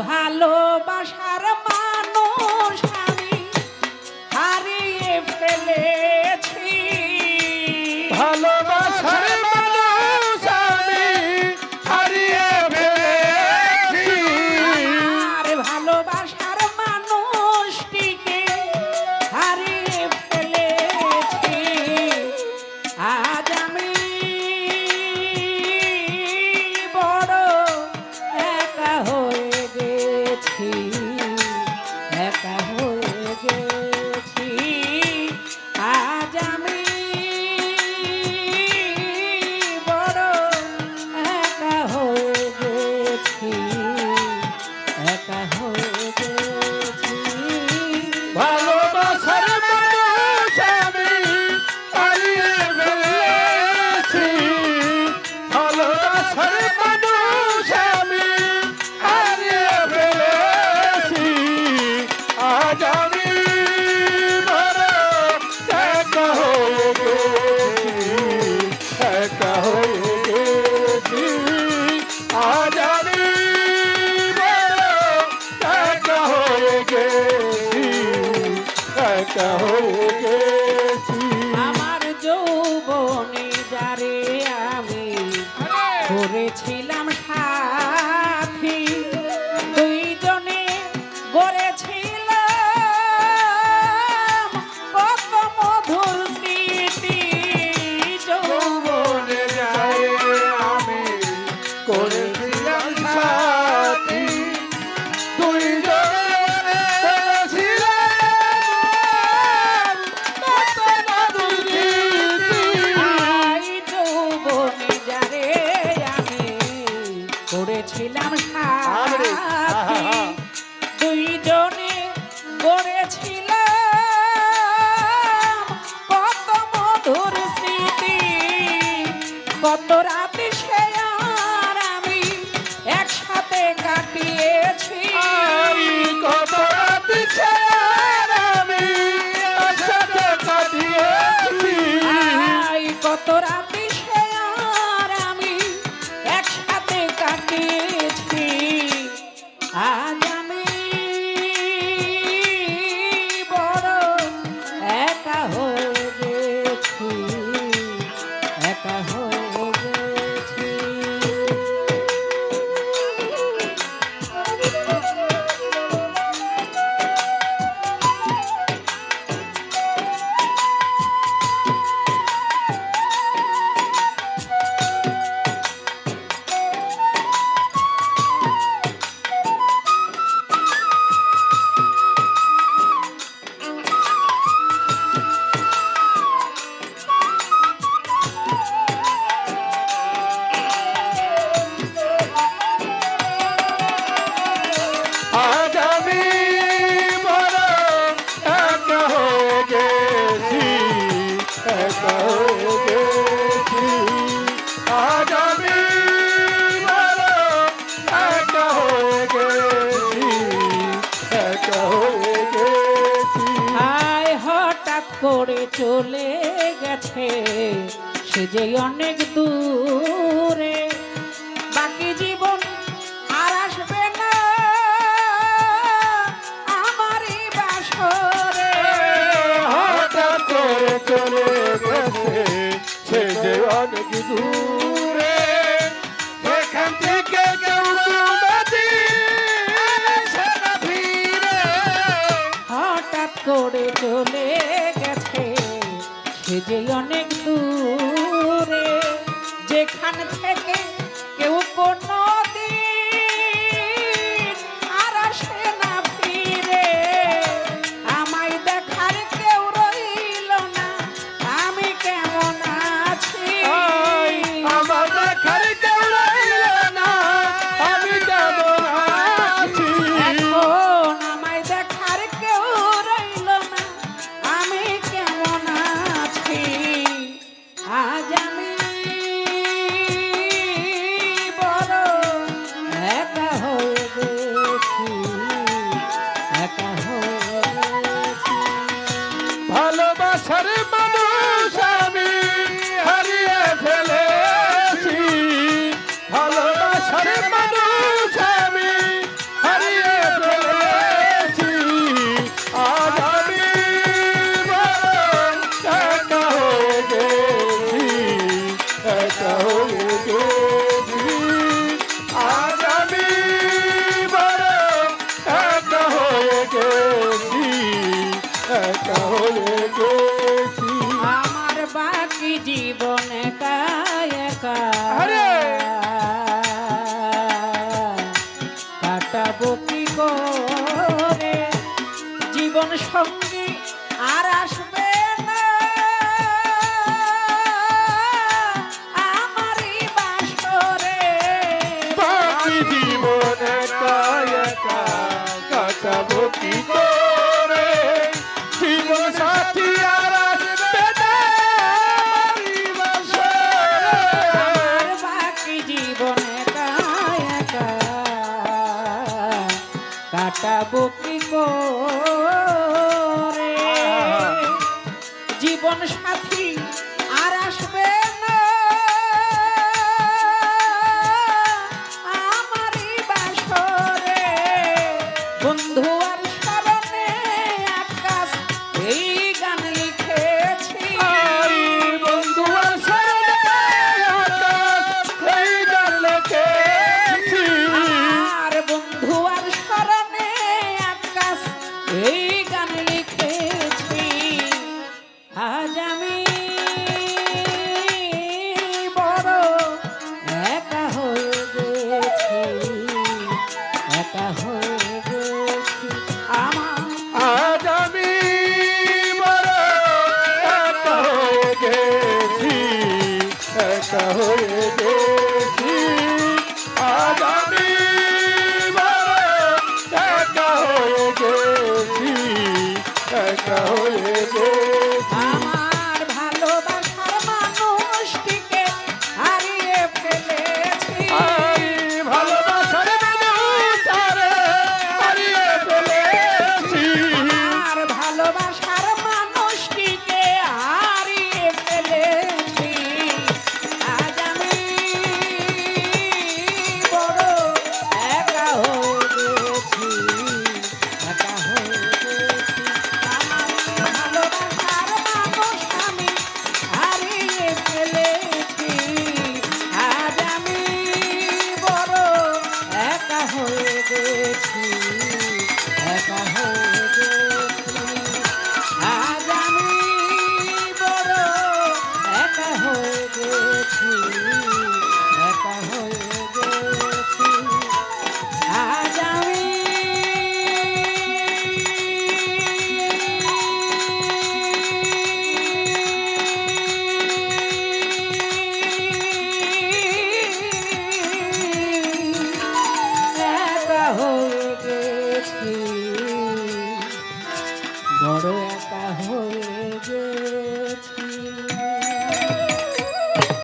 ভালোবাসার মানুষ। চলে গেছে সে যে অনেক দূরে। বাকি জীবন আর আসবে না। আমারই বাসরে চলে গেছে সে যে অনেক দূরে। থেকে কেউ কোনো যাব কি করে? জীবন সঙ্গী আর আসবে জীবন সাথী আজ আমি বড় একা হয়ে গেছি, একা হয়ে গেছি। আমার আজ আমি বড় একা হয়ে গেছি, একা হয়ে গেছি। আজ আমি বড় একা হয়ে গেছি, একা হয়ে গেছি। me.